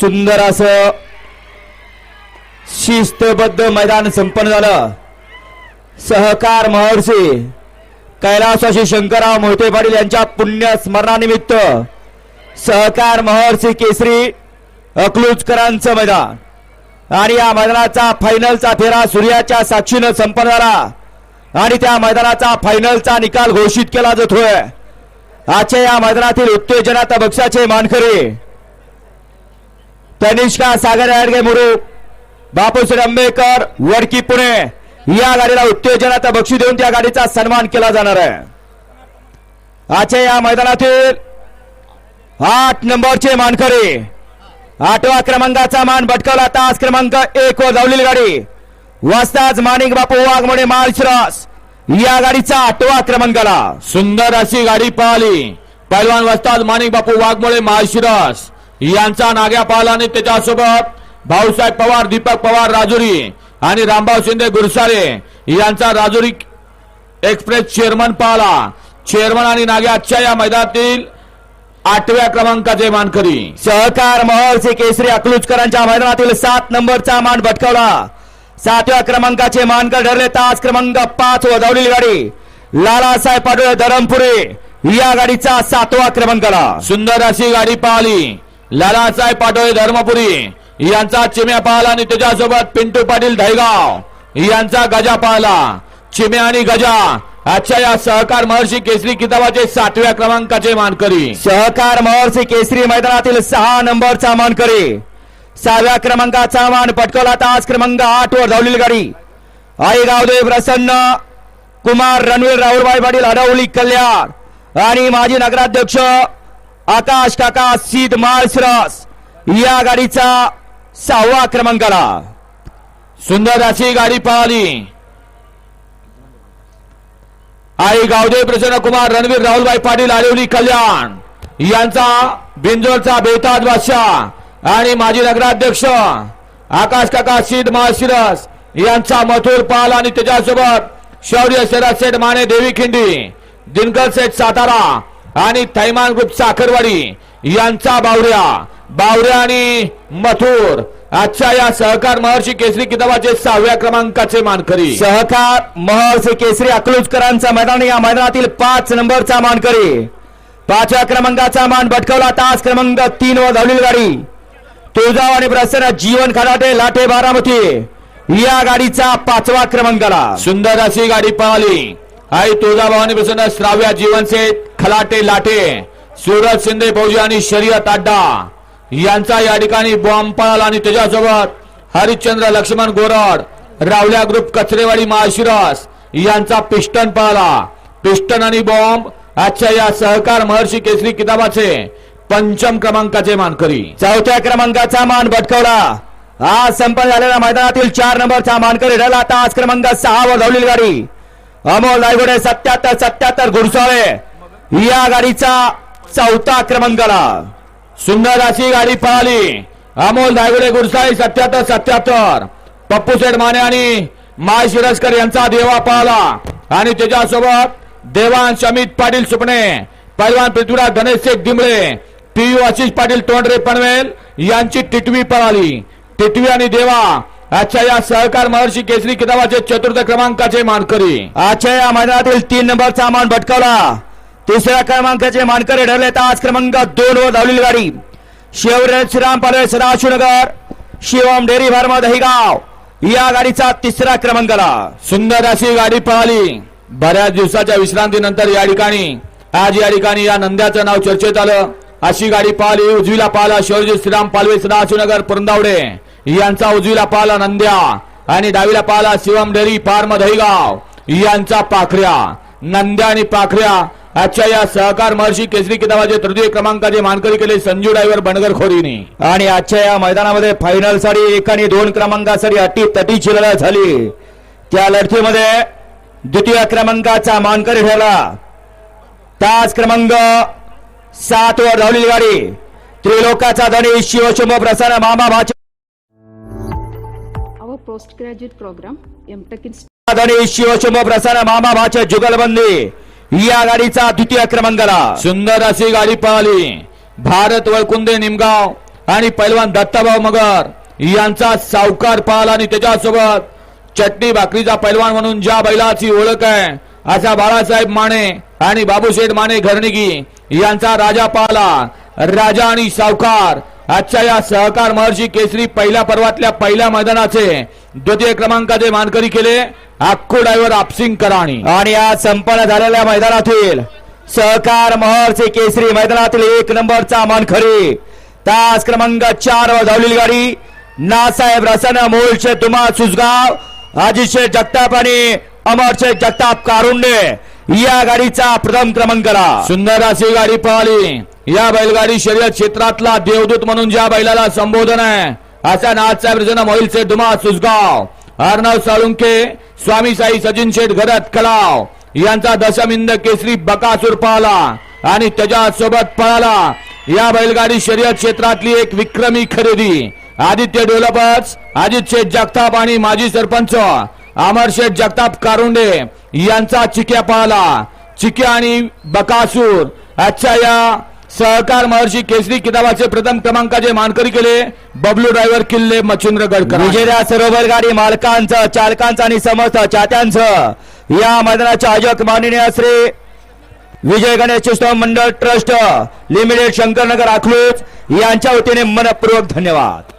सुंदर असं शिस्तबद्ध मैदान संपन्न झालं. सहकार महर्षी कैलासाशी शंकरराव मोहिते पाटील यांच्या पुण्य स्मरणानिमित्त सहकार महर्षी केसरी अकलूजकरांचं मैदान. आणि या मैदानाचा फायनलचा फेरा सूर्याच्या साक्षीनं संपन्न झाला. आणि त्या मैदानाचा फायनलचा निकाल घोषित केला जातोय. आजच्या या मैदानातील उत्तेजनात बक्षाचे मानकरी तनिष्का सागर अडगे मुरू बापूसाहेब आंबेडकर वडकी पुणे. या गाडीला उत्तेजनाचा बक्षी देऊन त्या गाडीचा सन्मान केला जाणार आहे. आजच्या या मैदानातील आठ नंबरचे मानकरी आठवा क्रमांकाचा मान भटकवला तास क्रमांक एक वर धावलेली गाडी. वाजताच माणिक बापू वाघमोडे माळशिरस. या गाडीचा आठवा क्रमांकाला. सुंदर अशी गाडी पळाली पैलवान वस्ताद माणिक बापू वाघमोळे माळशिरस. यांचा नाग्या पाहिला आणि त्याच्यासोबत भाऊसाहेब पवार दीपक पवार राजुरी आणि रामभाऊ शिंदे गुरसाळे यांचा राजुरी एक्सप्रेस चेअरमन पाहला चेअरमन आणि नाग्या आजच्या या मैदानातील आठव्या क्रमांकाचे मानकरी. सहकार महर्षी केसरी अकलूजकरांच्या मैदानातील सात नंबरचा मान भटकवला. सातव्या क्रमांकाचे मानकर ठरले तास क्रमांक पाच व धावलेली गाडी. लालासाहेब पाटोळे धरमपुरे या गाडीचा सातवा क्रमांकाला. सुंदर अशी गाडी पाहिली. लालासाहेब पाटोळे धर्मपुरी यांचा चिम्या पाहिला आणि त्याच्यासोबत पिंटू पाटील धायगाव यांचा गजा पाहला. चिम्या आणि गजा आजच्या या सहकार महर्षी केसरी किताबाचे सातव्या क्रमांकाचे मानकरी. सहकार महर्षी केसरी मैदानातील सहा नंबरचा मानकरी. सहाव्या क्रमांकाचा मान पटकवला तास क्रमांक आठ वर धावलेली गाडी. आई गावदेव प्रसन्न कुमार रणवीर राहुलभाई पाटील अडवली कल्याण आणि माजी नगराध्यक्ष आकाश काका सीद माळशिरस या गाडीचा सहावा क्रमांकाला सुंदर अशी गाडी पळाली आई गावदेव प्रसन्न कुमार रणवीर राहुलभाई पाटील आलेवली कल्याण. यांचा बिंजोरचा बेताज बादशाह आणि माजी नगराध्यक्ष आकाश काका सीद माळशिरस यांचा मथुर पाल आणि त्याच्यासोबत शौर्य शरद सेठ माने देवी खिंडी. दिनकर सेठ सातारा. आणि थैमान ग्रुप साखरवाडी यांचा बावऱ्या. बावऱ्या आणि मथुर. आजच्या या सहकार महर्षी केसरी किताबाचे सहाव्या क्रमांकाचे मानकरी. सहकार महर्षी केसरी अकलूजकरांचा मैदान या मैदानातील पाच नंबरचा मानकरी. पाचव्या क्रमांकाचा मान भटकवला तास क्रमांक तीन वर धावलेली गाडी. तुळजाव आणि प्रसन्न जीवन खडाटे लाटे बारामती. या गाडीचा पाचवा क्रमांकाला. सुंदर अशी गाडी पळाली. आई तुळजाभवानी प्रसन्न श्राव्या जीवनसेठ. खलाटे लाटे सूरज शिंदे फौजी आणि शर्यत अड्डा. यांचा या ठिकाणी बॉम्ब पळाला आणि त्याच्यासोबत हरिश्चंद्र लक्ष्मण गोरड रावल्या ग्रुप कचरेवाडी महाशिरस यांचा पिस्टन पळाला. पिस्टन आणि बॉम्ब आजच्या या सहकार महर्षी केसरी किताबाचे पंचम क्रमांकाचे मानकरी. चौथ्या क्रमांकाचा मान भटकवला. आज संपन्न झालेल्या मैदानातील चार नंबरचा मानकरी ठरला. तास क्रमांक सहा वर धावलेली गाडी. अमोल नायगुडे सत्याहत्तर सत्याहत्तर घुडसाळे. या गाडीचा चौथा क्रमांकाला सुंदर अशी गाडी पळाली. अमोल धायगुडे गुरसाई सत्याहत्तर सत्याहत्तर. पप्पू सेठ माने आणि माय शिरस्कर यांचा देवा पळाला. आणि त्याच्यासोबत देवान शमित पाटील सुपणे पैलवान पृथ्वीराज गणेश शेख दिमळे पीयू आशिष पाटील तोंडरे पनवेल यांची टिटवी पळाली. टिटवी आणि देवा आजच्या या सहकार महर्षी केसरी किताबाचे चतुर्थ क्रमांकाचे मानकरी. आजच्या या मैदानातील तीन नंबरचा मान भटकवला. तिसऱ्या क्रमांकाचे मानकरी ठरले आज क्रमांक दोन वर धावलेली गाडी. Shivraj Shriram Palve Sadashivnagar Shivam dairy pharma Dahigaon. या गाडीचा तिसरा क्रमांकाला. सुंदर अशी गाडी पळाली बऱ्याच दिवसाच्या विश्रांतीनंतर या ठिकाणी आज या ठिकाणी या नंद्याचं नाव चर्चेत आलं. अशी गाडी पाहिली. उजवीला पाहिला शिवजी श्रीराम पालवे सदाशिवनगर पुरंदावडे. यांचा उजवीला पाहिला नंद्या. आणि डावीला पाहिला शिवम डेरी फार्म दहीगाव. यांचा पाखऱ्या. नंद्या आणि पाखऱ्या आजच्या या सहकार महर्षी केसरी किताबाचे तृतीय क्रमांकाचे मानकरी केले संजू ड्रायव्हर बनगर खोरीने. आणि आजच्या या मैदानामध्ये फायनलसाठी एक आणि दोन क्रमांकासाठी अटी तटीची लढत झाली. त्या लढतीमध्ये द्वितीय क्रमांकाचा मानकरी ठरला. तास क्रमांक सात वर धावलेली गाडी. त्रिलोकाचा धनी शिवशंभ प्रसन्न मामा भाचा. Our postgraduate program, MTech in धनी शिवशंभ प्रसन्न मामा भाच्या जुगलबंदी. या गाडीचा द्वितीय क्रमांकाला सुंदर अशी गाडी पळाली भारत वळकुंदे निमगाव आणि पैलवान दत्ताभाऊ मगर यांचा सावकार पाहला आणि त्याच्यासोबत चटणी भाकरीचा पैलवान म्हणून ज्या बैलाची ओळख आहे असा बाळासाहेब माने आणि बाबूशेठ माने घरणिकी यांचा राजा पाहला. राजा आणि सावकार आजच्या या सहकार महर्षी केसरी पहिल्या पर्वातल्या पहिल्या मैदानाचे द्वितीय क्रमांकाचे मानकरी केले अक्को ड्रायव्हर आपसिंग कराणी. आणि आज संपन्न झालेल्या मैदानातील सहकार महर्षी केसरी मैदानातील एक नंबरचा मानखरी तास क्रमांक चार वर धावलेली गाडी. नासाहेब रसन मोलशे तुम्हा सुसगाव अजितशे जगताप आणि अमरशे जगताप कारुंडे या गाडीचा प्रथम क्रमांकला सुंदर अशी गाडी पळाली या बैलगाडी शर्यत क्षेत्रातला देवदूत म्हणून ज्या बैलाला संबोधन आहे असा नाथसाहेब रजन मोहिलचे धुमा सुसगाव अर्णव साळुंके स्वामी साई सचिन शेठ घरत कलाव यांचा दशमिंद केसरी बकासूर पळाला आणि त्याच्यासोबत पळाला. या बैलगाडी शर्यत क्षेत्रातली एक विक्रमी खरेदी. आदित्य डेव्हलपर्स अजित शेठ जगताप आणि माजी सरपंच अमर शेठ जगताप कारुंडे यांचा चिक्या पळाला चिक्या आणि बकासूर अच्छा या सहकार महर्षी केसरी किताबाचे प्रथम क्रमांकाचे मानकरी केले बबलू ड्रायव्हर किल्ले मच्छिंद्रगड विजया सरोवर गाडी मालकांचं चालकांचं आणि समस्त चात्यांचं. या मैदानाच्या आयोजक माननीय श्री विजय गणेश उत्सव मंडळ ट्रस्ट लिमिटेड शंकरनगर अकलूज यांच्या वतीने मनपूर्वक धन्यवाद.